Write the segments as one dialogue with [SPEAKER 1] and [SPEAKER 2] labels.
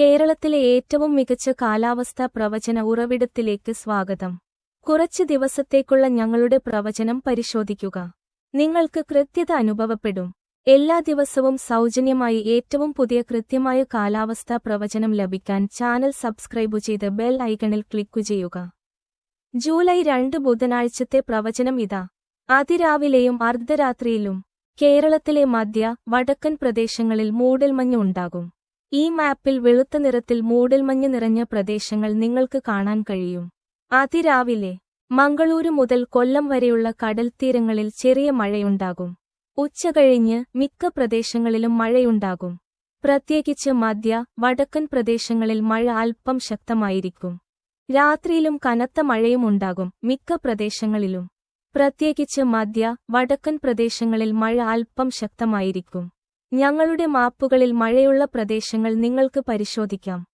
[SPEAKER 1] കേരളത്തിലെ ഏറ്റവും മികച്ച കാലാവസ്ഥാ പ്രവചന ഉറവിടത്തിലേക്ക് സ്വാഗതം. കുറച്ച് ദിവസത്തേക്കുള്ള ഞങ്ങളുടെ പ്രവചനം പരിശോധിക്കുക. നിങ്ങൾക്ക് കൃത്യത അനുഭവപ്പെടും. എല്ലാ ദിവസവും സൗജന്യമായി ഏറ്റവും പുതിയ കൃത്യമായ കാലാവസ്ഥാ പ്രവചനം ലഭിക്കാൻ ചാനൽ സബ്സ്ക്രൈബ് ചെയ്ത് ബെൽ ഐക്കണിൽ ക്ലിക്കു ചെയ്യുക. ജൂലൈ രണ്ട് ബുധനാഴ്ചത്തെ പ്രവചനം ഇതാ. അതിരാവിലെയും അർദ്ധരാത്രിയിലും കേരളത്തിലെ മധ്യ വടക്കൻ പ്രദേശങ്ങളിൽ മൂടൽമഞ്ഞ് ഉണ്ടാകും. ഈ മാപ്പിൽ വെളുത്ത നിറത്തിൽ മൂടൽമഞ്ഞ് നിറഞ്ഞ പ്രദേശങ്ങൾ നിങ്ങൾക്ക് കാണാൻ കഴിയും. അതിരാവിലെ മംഗളൂരു മുതൽ കൊല്ലം വരെയുള്ള കടൽത്തീരങ്ങളിൽ ചെറിയ മഴയുണ്ടാകും. ഉച്ചകഴിഞ്ഞ് മിക്ക പ്രദേശങ്ങളിലും മഴയുണ്ടാകും. പ്രത്യേകിച്ച് മധ്യ വടക്കൻ പ്രദേശങ്ങളിൽ മഴ അല്പം ശക്തമായിരിക്കും. രാത്രിയിലും കനത്ത മഴയും ഉണ്ടാകും മിക്ക പ്രദേശങ്ങളിലും. പ്രത്യേകിച്ച് മധ്യ വടക്കൻ പ്രദേശങ്ങളിൽ മഴ അല്പം ശക്തമായിരിക്കും. ഞങ്ങളുടെ മാപ്പുകളിൽ മഴയുള്ള പ്രദേശങ്ങൾ നിങ്ങൾക്ക് പരിശോധിക്കാം.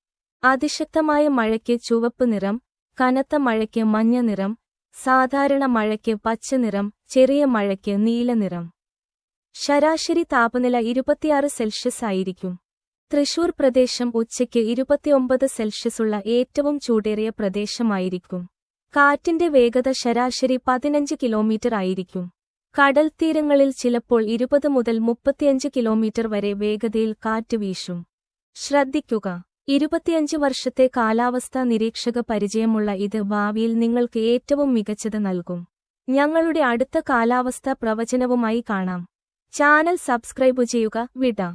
[SPEAKER 1] അതിശക്തമായ മഴയ്ക്ക് ചുവപ്പ് നിറം കനത്ത മഴയ്ക്ക് മഞ്ഞ നിറം സാധാരണ മഴയ്ക്ക് പച്ച നിറം ചെറിയ മഴയ്ക്ക് നീല നിറം. ശരാശരി താപനില ഇരുപത്തിയാറ് സെൽഷ്യസ് ആയിരിക്കും. തൃശൂർ പ്രദേശം ഉച്ചയ്ക്ക് ഇരുപത്തിയൊമ്പത് സെൽഷ്യസുള്ള ഏറ്റവും ചൂടേറിയ പ്രദേശമായിരിക്കും. കാറ്റിന്റെ വേഗത ശരാശരി പതിനഞ്ച് കിലോമീറ്റർ ആയിരിക്കും. കടൽത്തീരങ്ങളിൽ ചിലപ്പോൾ ഇരുപത് മുതൽ മുപ്പത്തിയഞ്ച് കിലോമീറ്റർ വരെ വേഗതയിൽ കാറ്റ് വീശും. ശ്രദ്ധിക്കുക. ഇരുപത്തിയഞ്ച് വർഷത്തെ കാലാവസ്ഥാ നിരീക്ഷക പരിചയമുള്ള ഇത് ഭാവിയിൽ നിങ്ങൾക്ക് ഏറ്റവും മികച്ചത് നൽകും. ഞങ്ങളുടെ അടുത്ത കാലാവസ്ഥാ പ്രവചനവുമായി കാണാം. ചാനൽ സബ്സ്ക്രൈബ് ചെയ്യുക. വിട.